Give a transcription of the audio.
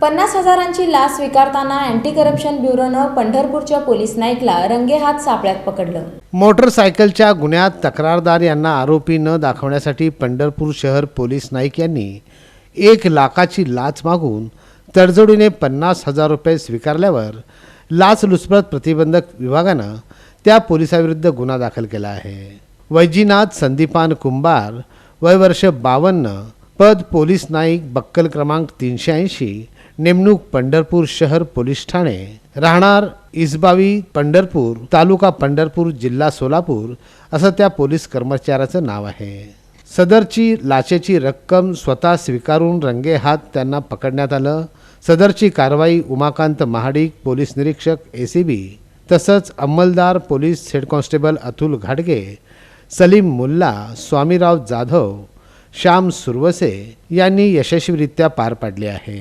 पन्नास हजारांची लाच स्वीकारताना अँटी करप्शन ब्युरोनं पंढरपूरच्या पोलीस नाईकला रंगेहात सापळ्यात पकडलं. मोटरसायकलच्या गुन्ह्यात तक्रारदार यांना आरोपी न दाखवण्यासाठी पंढरपूर शहर पोलीस नाईक यांनी एक लाखाची लाच मागून तडजोडीने पन्नास हजार रुपये स्वीकारल्यावर लाचलुचपत प्रतिबंधक विभागानं त्या पोलिसाविरुद्ध गुन्हा दाखल केला आहे. वैजीनाथ संदीपान कुंभार वय वर्ष बावन्न पद पोलीस नाईक बक्कल क्रमांक तीनशे ऐंशी नेमणूक पंढरपूर शहर पोलीस ठाणे राहणार इसबावी पंढरपूर तालुका पंढरपूर जिल्हा सोलापूर असं त्या पोलीस कर्मचाऱ्याचं नाव आहे. सदरची लाचेची रक्कम स्वतः स्वीकारून रंगेहात त्यांना पकडण्यात आलं. सदरची कारवाई उमाकांत महाडिक पोलीस निरीक्षक ए सी बी तसंच अंमलदार पोलीस हेड कॉन्स्टेबल अतुल घाडगे सलीम मुल्ला स्वामीराव जाधव श्याम सुरवसे यांनी यशस्वीरित्या पार पाडले आहे.